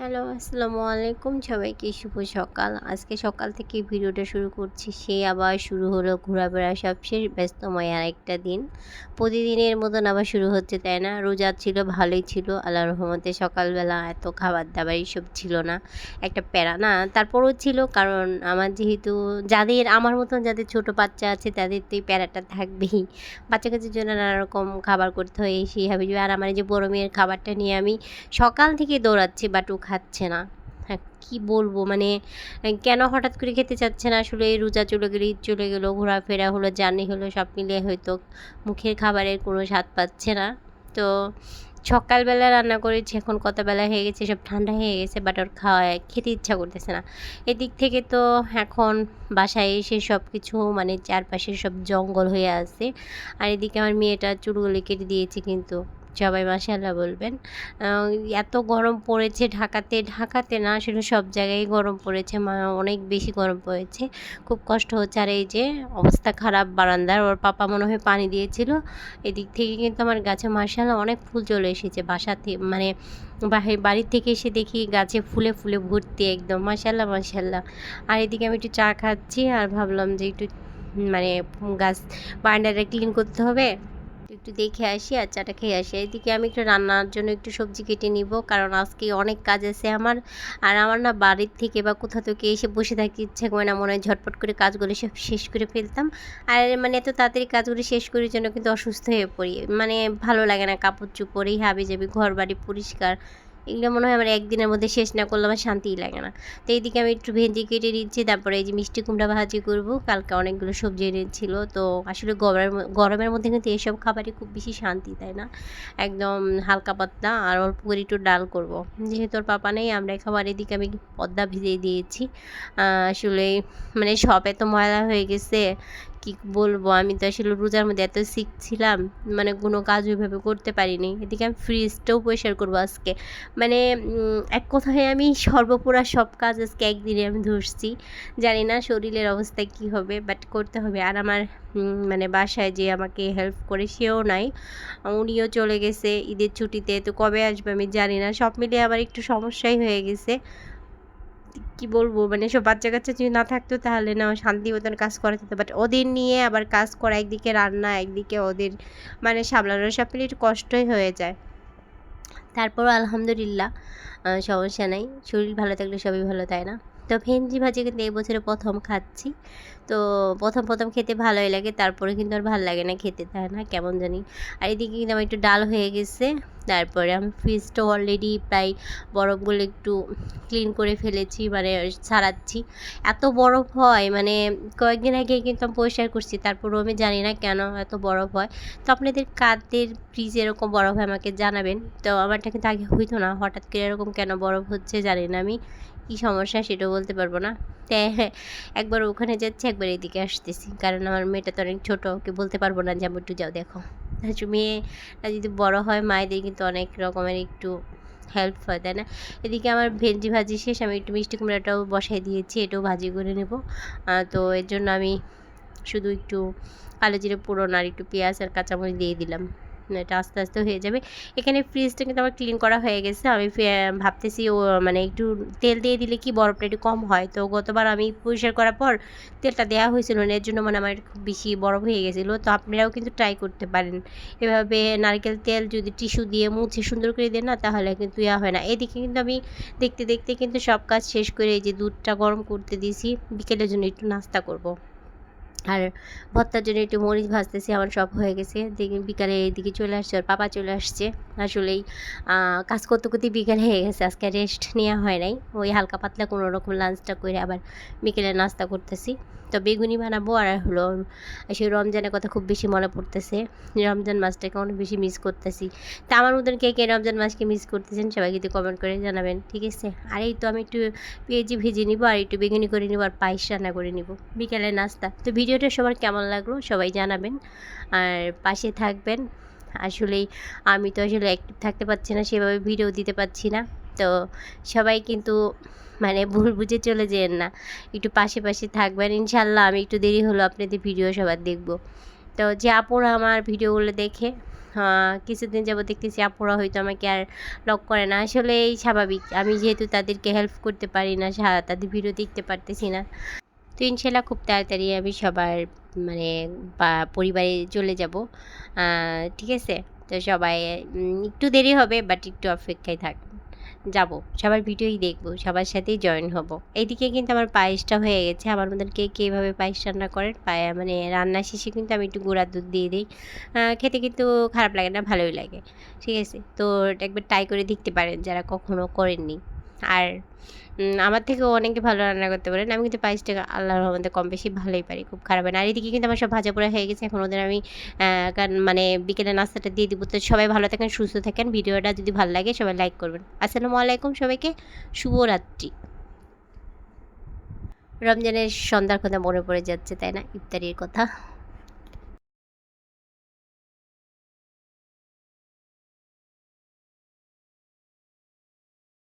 Hello আসসালামু আলাইকুম সবাইকে। শুভ সকাল। আজকে সকাল থেকে ভিডিওটা শুরু করছি। সে আবার শুরু হলো ঘোরাফেরা সবশেষ ব্যস্তময় আর একটা দিন। প্রতিদিনের মতন আবার শুরু হচ্ছে, তাই না? রোজা ছিল, ভালোই ছিল। আল্লাহ রহমতে সকালবেলা এত খাবার দাবার এইসব ছিল না। একটা প্যারা, না? তারপরও ছিল, কারণ আমার যেহেতু যাদের, আমার মতন যাদের ছোট বাচ্চা আছে, তাদের তো এই প্যারাটা থাকবেই। বাচ্চা কাচ্চার জন্য নানারকম খাবার করতে হয়, সেই হাবি আর আমার যে বড় মেয়ের খাবারটা নিয়ে আমি সকাল থেকে দৌড়াচ্ছি বাট খাচ্ছে না। হ্যাঁ কী বলব? মানে কেন হঠাৎ করে খেতে চাচ্ছে না? আসলে রোজা চলে গেলে, ঈদ চলে গেলো, ঘোরাফেরা হলো, জার্নি হলো, সব মিলিয়ে হয়তো মুখের খাবারের কোনো স্বাদ পাচ্ছে না। তো সকালবেলা রান্না করেছি, এখন কত বেলা হয়ে গেছে, সব ঠান্ডা হয়ে গেছে বাট ওর খাওয়া খেতে ইচ্ছা করতেছে না। এদিক থেকে তো এখন বাসায় এসে সব কিছু মানে চারপাশে সব জঙ্গল হয়ে আছে। আর এদিকে আমার মেয়েটা চুলগুলো কেটে দিয়েছে কিন্তু। সবাই মাসাল্লাহ বলবেন। এত গরম পড়েছে ঢাকাতে ঢাকাতে না আসলে সব জায়গায় গরম পড়েছে, মা, অনেক বেশি গরম পড়েছে। খুব কষ্ট হচ্ছে। আর এই যে অবস্থা খারাপ বারান্দার, ওর পাপা মনে হয় পানি দিয়েছিল। এদিক থেকে কিন্তু আমার গাছে মার্শাল্লাহ অনেক ফুল চলে এসেছে বাসাতে মানে বাহির বাড়ির থেকে এসে দেখি গাছে ফুলে ফুলে ভর্তি একদম মাসাল্লাহ মাসাল্লাহ আর এদিকে আমি একটু চা খাচ্ছি আর ভাবলাম যে একটু মানে গাছ বারান্দাটা ক্লিন করতে হবে। একটু দেখে আসি আর চাটা খেয়ে আসি। এদিকে আমি একটু রান্নার জন্য একটু সবজি কেটে নিব, কারণ আজকে অনেক কাজ আছে আমার। আর আমার না বাড়ির থেকে বা কোথাও থেকে এসে বসে থাকতে ইচ্ছে করে না, মনে হয় ঝটপট করে কাজগুলো সব শেষ করে ফেলতাম। আর মানে এত তাড়াতাড়ি কাজগুলো শেষ করার জন্য কিন্তু অসুস্থ হয়ে পড়ি। মানে ভালো লাগে না, কাপড় চুপড়েই হাবি যাবি ঘর বাড়ি পরিষ্কার। এগুলো মনে হয় আমার একদিনের মধ্যে শেষ না করলে আমার শান্তিই লাগে না। তো এইদিকে আমি একটু ভেন্ডি কেটে নিচ্ছি, তারপরে এই যে মিষ্টি কুমড়া ভাজি করব। কালকে অনেকগুলো সবজি এনেছিল, তো আসলে গরমের গরমের মধ্যে কিন্তু এইসব খাবারই খুব বেশি শান্তি, তাই না? একদম হালকা পাতলা আর অল্প করে একটু ডাল করব। যেহেতু ওর পাপা নেই, আমরা খাবার এদিকে আমি পদ্মা ভিজিয়ে দিয়েছি। আসলে মানে সব এত ময়লা হয়ে গেছে কি বলব? আমি তো আসলে রোজার মধ্যে এত শিখছিলাম মানে কোনো কাজ ওইভাবে করতে পারিনি। এদিকে আমি ফ্রিজটাও পরিষ্কার করব আজকে। মানে এক কথায় আমি সর্বপুরা সব কাজ আজকে একদিনে আমি ধরছি। জানি না শরীরের অবস্থা কি হবে বাট করতে হবে। আর আমার মানে বাসায় যে আমাকে হেল্প করে সেও নাই। উনিও চলে গেছে ঈদের ছুটিতে, তো কবে আসবে আমি জানি না। সব মিলিয়ে আমার একটু সমস্যাই হয়ে গেছে। কি বলব? মানে সব বাচ্চা কাচ্চা যদি না থাকতো তাহলে না শান্তি মতন কাজ করা যেত। বাট ওদের নিয়ে আবার কাজ করা, একদিকে রান্না, একদিকে ওদের মানে সামলানো, সব একটু কষ্টই হয়ে যায়। তারপরও আলহামদুলিল্লাহ সমস্যা নাই। শরীর ভালো থাকলে সবই ভালো, তাই না? তো ভেন্ডি ভাজি কিন্তু এই বছরে প্রথম খাচ্ছি। তো প্রথম প্রথম খেতে ভালোই লাগে, তারপরে কিন্তু আর ভালো লাগে না খেতে, তাই না? কেমন জানি। আর এদিকে কিন্তু আমার একটু ডাল হয়ে গেছে, তারপরে আমি ফ্রিজটা অলরেডি প্রায় বরফগুলো একটু ক্লিন করে ফেলেছি মানে ছাড়াচ্ছি। এত বরফ হয় মানে কয়েকদিন আগে কিন্তু আমি পরিষ্কার করছি, তারপরেও আমি জানি না কেন এত বরফ হয়। তো আপনাদের কাদের ফ্রিজ এরকম বরফ হয় আমাকে জানাবেন। তো আমারটা কিন্তু আগে হইতো না, হঠাৎ করে এরকম কেন বরফ হচ্ছে জানি না আমি। কী সমস্যা সেটাও বলতে পারব না। তো একবার ওখানে যাচ্ছি, একবার এদিকে আসতেছি। কারণ আমার মেয়েটা তো অনেক ছোটো, ওকে বলতে পারব না যে আমি একটু যাও, দেখো। মেয়েটা যদি বড় হয়, মায়েদের কিন্তু অনেক রকমের একটু হেল্প হয়, তাই না? এদিকে আমার ভেন্ডি ভাজি শেষ, আমি একটু মিষ্টি কুমড়াটাও বসাই দিয়েছি, এটাও ভাজি করে নেব। তো এর জন্য আমি শুধু একটু কালো জিরে পুরোনো আর একটু পেঁয়াজ আর কাঁচামরিচ দিয়ে দিলাম। এটা আস্তে আস্তে হয়ে যাবে। এখানে ফ্রিজটা কিন্তু আমার ক্লিন করা হয়ে গেছে। আমি ভাবতেছি ও মানে একটু তেল দিয়ে দিলে কি বরফটা একটু কম হয়। তো গতবার আমি পরিষ্কার করার পর তেলটা দেওয়া হয়েছিল না, এর জন্য মানে আমার খুব বেশি বরফ হয়ে গেছিল। তো আপনারাও কিন্তু ট্রাই করতে পারেন। এভাবে নারকেল তেল যদি টিস্যু দিয়ে মুছে সুন্দর করে দেন না, তাহলে কিন্তু ইয়া হয় না। এদিকে কিন্তু আমি দেখতে দেখতে কিন্তু সব কাজ শেষ করে এই যে দুধটা গরম করতে দিয়েছি। বিকেলের জন্য একটু নাস্তা করব। আর ভর্তার জন্য একটু মরিচ ভাজতেছি, আমার সব হয়ে গেছে। বিকালে এইদিকে চলে আসছে আর পাপা চলে আসছে। আসলেই কাজ করতে করতে বিকেল হয়ে গেছে, আজকে রেস্ট নেওয়া হয় নাই। ওই হালকা পাতলা কোনো রকম লাঞ্চটা করে আবার বিকেলে নাস্তা করতেছি। তো বেগুনি বানাবো আর হলো সেই রমজানের কথা খুব বেশি মনে পড়তেছে। রমজান মাসটাকে অনেক বেশি মিস করতেছি। তা আমার মতন কে কে রমজান মাসকে মিস করতেছেন, সবাই কিন্তু কমেন্ট করে জানাবেন, ঠিক আছে? আর এই তো আমি একটু পেঁয়াজি ভেজে নিব আর একটু বেগুনি করে নিব আর পায়েস রান্না করে নিব। বিকেলে নাস্তা। তো ভিডিওটা সবার কেমন লাগল সবাই জানাবেন। আর পাশে থাকবেন। আসলেই আমি তো আসলে অ্যাক্টিভ থাকতে পারছি না, সেভাবে ভিডিও দিতে পারছি না। তো সবাই কিন্তু মানে ভুল বুঝে চলে যেন না। একটু পাশে পাশে থাকবেন। ইনশাল্লাহ আমি একটু দেরি হলো আপনাদের ভিডিও সবার দেখব। তো যে আপুরা আমার ভিডিওগুলো দেখে কিছুদিন যাব দেখতেছি আপুরা হয়তো আমাকে আর লক করে না। আসলে এই স্বাভাবিক। আমি যেহেতু তাদেরকে হেল্প করতে পারি না তাদের ভিডিও দেখতে পারতেছি না। তো ইনশাল্লাহ খুব তাড়াতাড়ি আমি সবার মানে পরিবারে চলে যাব। ঠিক আছে? তো সবাই একটু দেরি হবে বাট একটু অপেক্ষায় থাক, যাব। সবার ভিডিওই দেখব, সবার সাথেই জয়েন হব। এইদিকে কিন্তু আমার পায়েসটা হয়ে গেছে। আমার কে কীভাবে পায়েস রান্না করেন? পায়ে মানে রান্না শেষে কিন্তু আমি একটু গুঁড়ার দুধ দিয়ে দিই। খেতে কিন্তু খারাপ লাগে না, ভালোই লাগে। ঠিক আছে? তো একবার ট্রাই করে দেখতে পারেন যারা কখনো করেননি। আর আমার থেকেও অনেকে ভালো রান্না করতে পারেন আমি কিন্তু পায়েসটা আল্লাহর রহমতে কম বেশি ভালোই পারি, খুব খারাপ হয় না। আর এদিকে কিন্তু আমার সব ভাজা পোড়া হয়ে গেছে। এখন ওদের আমি কারণ মানে বিকেলে নাস্তাটা দিয়ে দিব। তো সবাই ভালো থাকেন, সুস্থ থাকেন। ভিডিওটা যদি ভালো লাগে সবাই লাইক করবেন। আসসালামু আলাইকুম সবাইকে। শুভরাত্রি। রমজানের সন্ধ্যার কথা মনে পড়ে যাচ্ছে, তাই না? ইফতারির কথা।